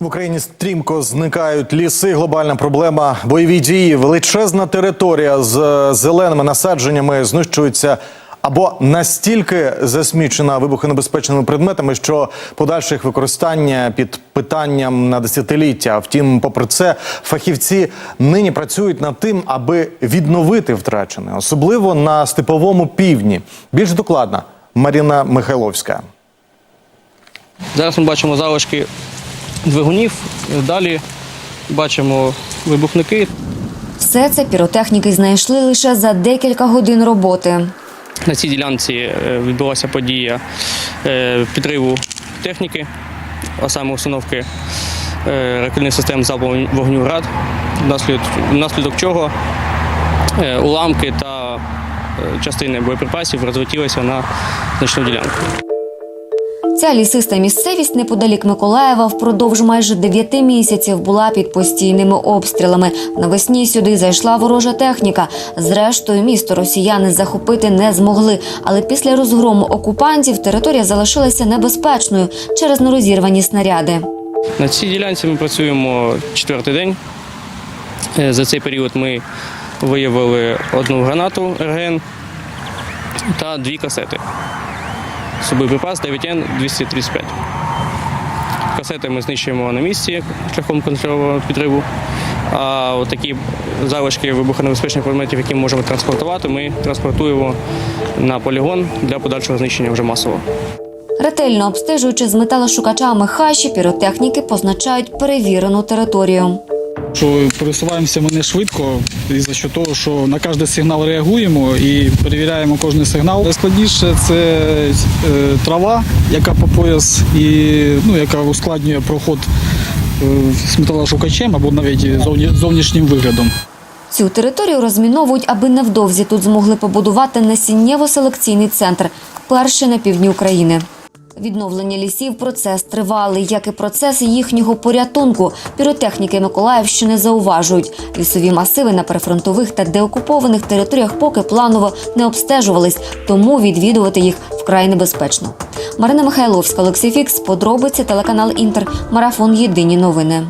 В Україні стрімко зникають ліси. Глобальна проблема бойові дії. Величезна територія з е, зеленими насадженнями знищується або настільки засмічена вибухонебезпечними предметами, що подальше їх використання під питанням на десятиліття. Втім, попри це, фахівці нині працюють над тим, аби відновити втрачене, особливо на степовому півдні. Більш докладна Маріна Михайловська. Зараз ми бачимо залишки двигунів. Далі бачимо вибухники. Все це піротехніки знайшли лише за декілька годин роботи. На цій ділянці е, відбулася подія е, підриву техніки, а саме установки е, ракетних систем залпового вогню РАД, внаслідок, внаслідок чого уламки та частини боєприпасів розлетілися на значну ділянку. Ця лісиста місцевість неподалік Миколаєва впродовж майже дев'яти місяців була під постійними обстрілами. Навесні сюди зайшла ворожа техніка. Зрештою, місто росіяни захопити не змогли. Але після розгрому окупантів територія залишилася небезпечною через нерозірвані снаряди. На цій ділянці ми працюємо четвертий день. Е, За цей період ми виявили одну гранату РГН та дві касети. З боєприпас 9Н-235. Касети ми знищуємо на місці шляхом контрольованого підриву. А такі залишки вибухонебезпечних предметів, які ми можемо транспортувати, ми транспортуємо на полігон для подальшого знищення вже масово. Ретельно обстежуючи з металошукачами хащі, піротехніки позначають перевірену територію. Що пересуваємося ми не швидко, і за що того, що на кожен сигнал реагуємо і перевіряємо кожен сигнал. Найскладніше це е, трава, яка по пояс, і ну, яка ускладнює проход е, з металошукачем або навіть зовні- зовнішнім виглядом. Цю територію розміновують, аби невдовзі тут змогли побудувати насіннєво-селекційний центр, перший на півдні України. Відновлення лісів процес тривалий, як і процес їхнього порятунку. Піротехніки Миколаївщини зауважують, лісові масиви на прифронтових та деокупованих територіях поки планово не обстежувались, тому відвідувати їх вкрай небезпечно. Марина Михайловська, Олексій Фікс, подробиці телеканал Інтер, марафон Єдині новини.